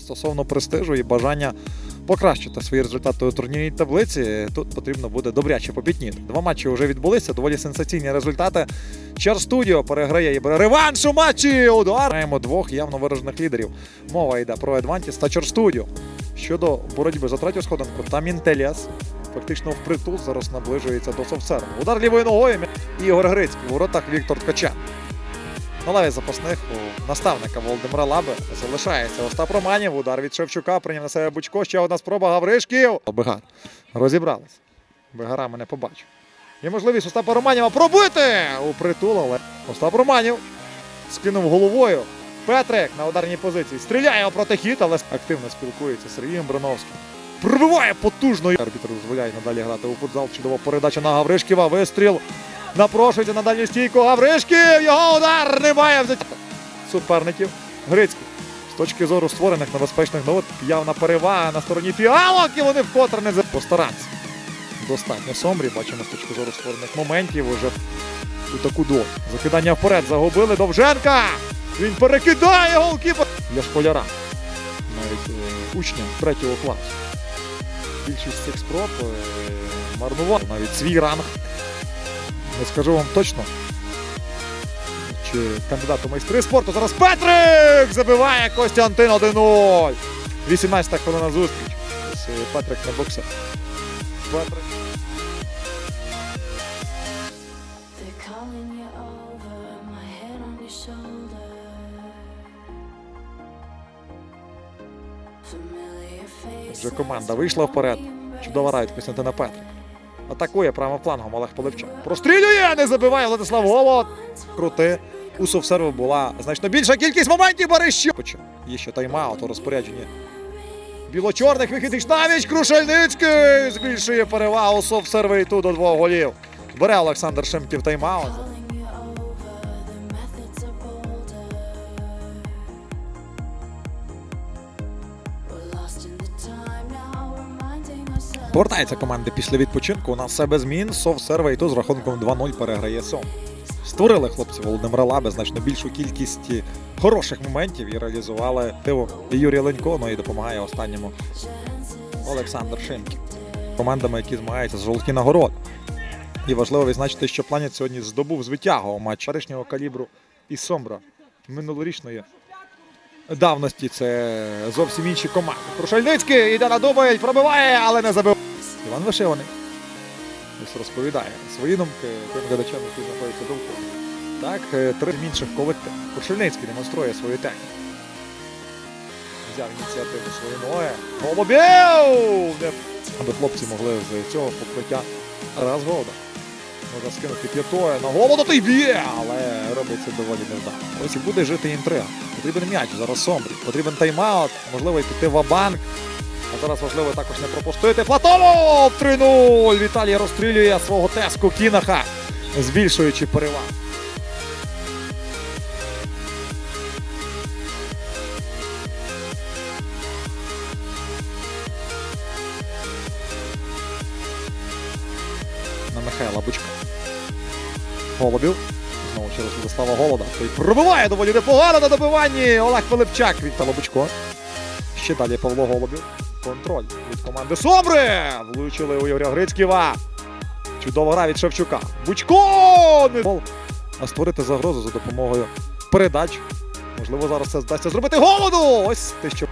Стосовно престижу і бажання покращити свої результати у турнірній таблиці, тут потрібно буде добряче попітніти. Два матчі вже відбулися, доволі сенсаційні результати. Чар Студіо переграє і бере реванш у матчі. Удар. Маємо двох явно виражених лідерів. Мова йде про Адвантіс та Чар Студіо. Щодо боротьби за третю сходинку, там Інтеліас фактично впритул зараз наближується до совсерву. Удар лівою ногою Ігор Грицький. У воротах Віктор Ткачан. На лаві запасних у наставника Володимира Лаби залишається Остап Романів. Удар від Шевчука прийняв на себе Бучко. Ще одна спроба Гавришків. Бегар. Розібрались. Бегара мене побачив. Є можливість Остапа Романіва пробити у притул, але Остап Романів скинув головою. Петрик на ударній позиції. Стріляє проти хіт, але активно спілкується з Сергієм Броновським. Пробиває потужно. Арбітр дозволяє надалі грати у футзал. Чудова передача на Гавришківа. Вистріл. Напрошується на дальню стійку. Гавришків. Його удар немає взяття суперників. Грицький. З точки зору створених небезпечних нот явна перевага на стороні фіалок, і вони вкотре не постаратися. Достатньо Сомрі. Бачимо з точки зору створених моментів уже у таку долю. Закидання вперед загубили Довженка. Він перекидає голкіпер для школяра. Навіть е, учня третього класу. Більшість цих спроб е, марнував навіть свій ранг. Не скажу вам точно. Чи кандидат у майстри спорту. Зараз Петрик забиває Костянтин 1-0. 18 хвилина зустріч. Е, Петрик не боксер. Петрик. Вже команда вийшла вперед. Чудова райд Костянтина Петрик. Атакує правим флангом Олег Поливчак. Прострілює, не забиває Владислав Голод. Крути. У совсерву була значно більша кількість моментів Барищук. Є ще тайм-аут у розпорядженні. Біло-чорних вихідних навіть Крушельницький збільшує перевагу Совсерви і тут до двох голів. Бере Олександр Шимків тайм-аут. Повертається команда після відпочинку. У нас все без змін. Совсервейту з рахунком 2-0 переграє Сом. Створили хлопці Володимира Лаби значно більшу кількість хороших моментів і реалізували диво і Юрій Ленько, ну і допомагає останньому Олександр Шимків. Командами, які змагаються з жовті нагороди. І важливо відзначити, що Планет сьогодні здобув звитягу у матчі перешнього калібру і Сомбра минулорічної давності. Це зовсім інші команди. Крушельницький йде на дубль, пробиває, але не забив. Іван Вишиваний. Ось розповідає свої думки тим глядачам, які знаходяться довкола. Так, е, три інших колективів. Крушельницький демонструє свою техніку. Взяв ініціативу свої ноги. Голубів! Аби хлопці могли з цього покриття раз голода. Може скинути п'ятою на голоду та й б'є, але робить це доволі невдало. Ось і буде жити інтрига. Потрібен м'яч, зараз Сомбрі. Потрібен тайм-аут, можливо, і піти в банк а зараз важливо також не пропустити. Платонов 3-0. Віталій розстрілює свого теску Кінаха, збільшуючи перевагу. На Михайла Бучка. Голубів. Знову через Владислава Голода. Той пробиває доволі непогано на добиванні. Олег Пилипчак від Талобучко. Ще далі Павло Голубів. Контроль від команди Собри. Влучили у Ігоря Грицьківа. Чудова гра від Шевчука. Бучко! А створити загрозу за допомогою передач. Можливо, зараз це здасться зробити голоду. Ось те, що